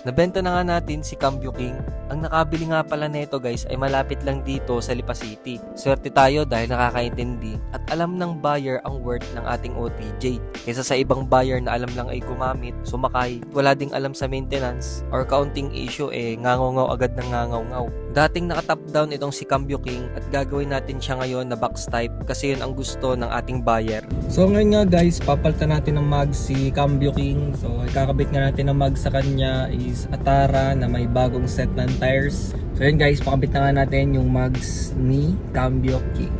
Nabenta na nga natin si Cambio King. Ang nakabili nga pala nito guys ay malapit lang dito sa Lipa City. Swerte tayo dahil nakakaintindi at alam ng buyer ang worth ng ating OTJ. Kaysa sa ibang buyer na alam lang ay gumamit, sumakay, wala ding alam sa maintenance or kaunting issue eh ngangaw agad ng ngangaw Dating nakatop down itong si Cambio King at gagawin natin siya ngayon na box type kasi yun ang gusto ng ating buyer. So ngayon nga guys, papalitan natin ng mag si Cambio King. So ikakabit nga natin ng mag sa kanya is Atara na may bagong set ng tires. So yun guys, pakabit na natin yung mags ni Cambio King.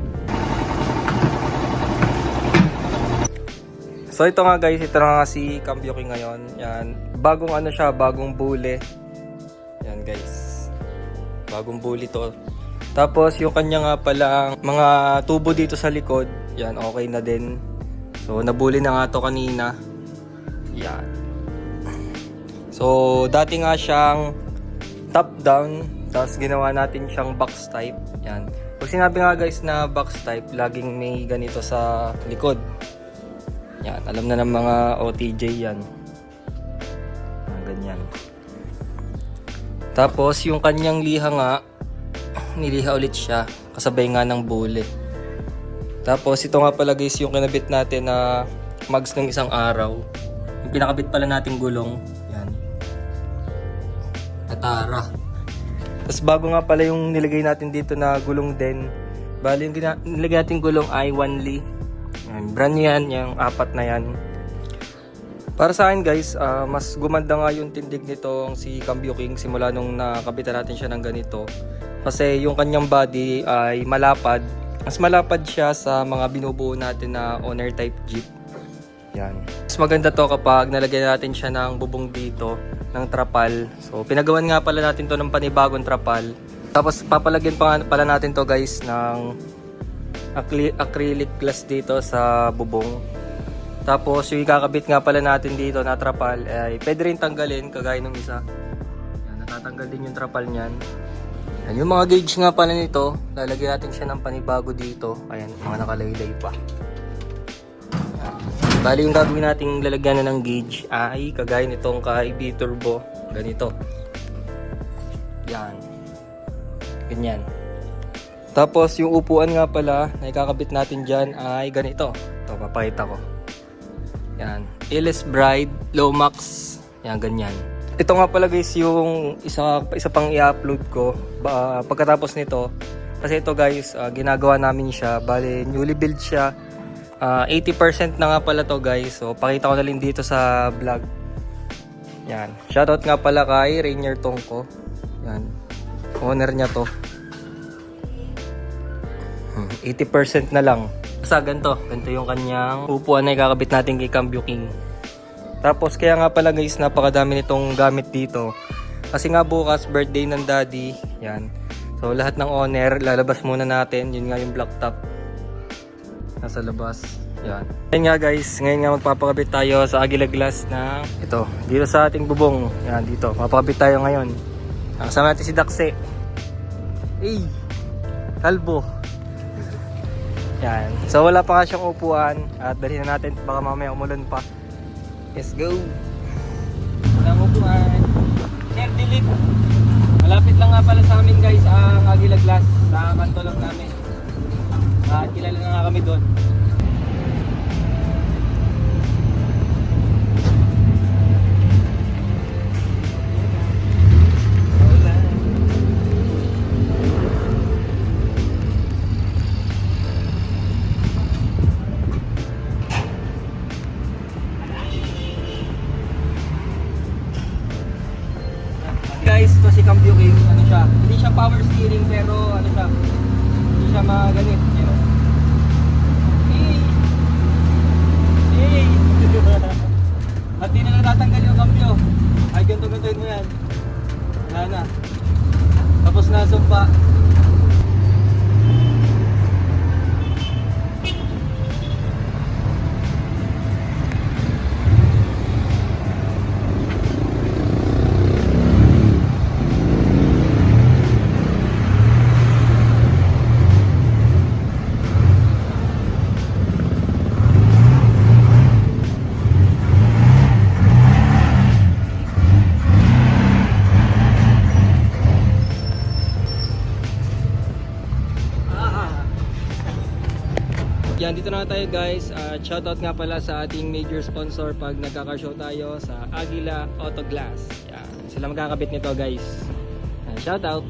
So ito nga guys, ito nga si Cambio King ngayon. Yan, bagong ano siya, bagong bule. Yan guys. Bagong buli to. Tapos yung kanya nga pala mga tubo dito sa likod, yan okay na din. So nabuli na nga to kanina. Yan. So dati nga siyang top down, tapos ginawa natin siyang box type. Yan. Pag sinabi nga guys na box type, laging may ganito sa likod. Yan, alam na ng mga OTJ. Yan, ganyan. Tapos yung kanyang liha nga, niliha ulit siya kasabay nga ng bullet. Tapos ito nga pala guys yung kinabit natin na mags ng isang araw. Yung pinakabit pala nating gulong. Yan. Atara. Tapos bago nga pala yung nilagay natin dito na gulong din. Bali yung nilagay natin gulong ay Wanli. Yan. Brand yan, yung apat na yan. Para sa akin guys, ah, mas gumanda nga yung tindig nitong si Cambio King simula nung nakabitan natin siya ng ganito. Kasi yung kanyang body ay malapad. Mas malapad siya sa mga binubuo natin na owner type jeep. Yan. Mas maganda to kapag nalagyan natin siya ng bubong dito, ng trapal. So pinagawan nga pala natin to ng panibagong trapal. Tapos papalagyan pa pala natin to guys ng acry- acrylic glass dito sa bubong. Tapos yung ikakabit nga pala natin dito na trapal ay pwede rin tanggalin kagaya ng isa. Yan, natatanggal din yung trapal niyan. Yan, yung mga gauge nga pala nito, lalagyan natin siya ng panibago dito. Ayan, mga nakalaylay pa. Bali yung gagawin nating lalagyan ng gauge ay kagaya nitong kay B-Turbo. Ganito. Yan. Ganyan. Tapos yung upuan nga pala na ikakabit natin dyan ay ganito. Ito, papakita ko. Yan. Illis Bride, Lomax. Yan, ganyan. Ito nga pala guys yung isa, isa pang i-upload ko ba, pagkatapos nito. Kasi ito guys, ah, ginagawa namin siya. Bale, newly build siya. Ah, 80% na nga pala to guys. So, pakita ko na lang dito sa vlog. Yan. Shoutout nga pala kay Rainier Tongko. Yan. Owner niya to. Hmm, 80% na lang. Sa ganito, ganito yung kanyang upuan na ikakabit natin kay Cambio King. Tapos kaya nga pala guys, napakadami nitong gamit dito. Kasi nga bukas, birthday ng daddy. Yan. So lahat ng owner, lalabas muna natin. Yun nga yung black top. Nasa labas. Yan. Yan nga guys, ngayon nga magpapakabit tayo sa Aguila Glass na ito. Dito sa ating bubong. Yan, dito. Papakabit tayo ngayon. Kasama natin si Dakse. Hey! Kalbo. Yan. So wala pa nga siyang upuan at dalhin na natin baka mamaya umulan pa. Let's go. Walang upuan. Sir, delete. Malapit lang nga pala sa amin guys ang Aguila Glass sa kanto lang namin. At kilala na nga kami doon. Guys, ito si ano siya, hindi siya power steering pero ano siya, hindi siya maganit, At di na natatanggal yung cambio. Ay, ganito-ganito mo yan. Wala na. Tapos na sumpa. Ayan, dito na tayo guys. At shoutout nga pala sa ating major sponsor pag nagkaka-show tayo sa Aguila Auto Glass. Yan. Sila magkakabit nito guys. Ayan, shoutout.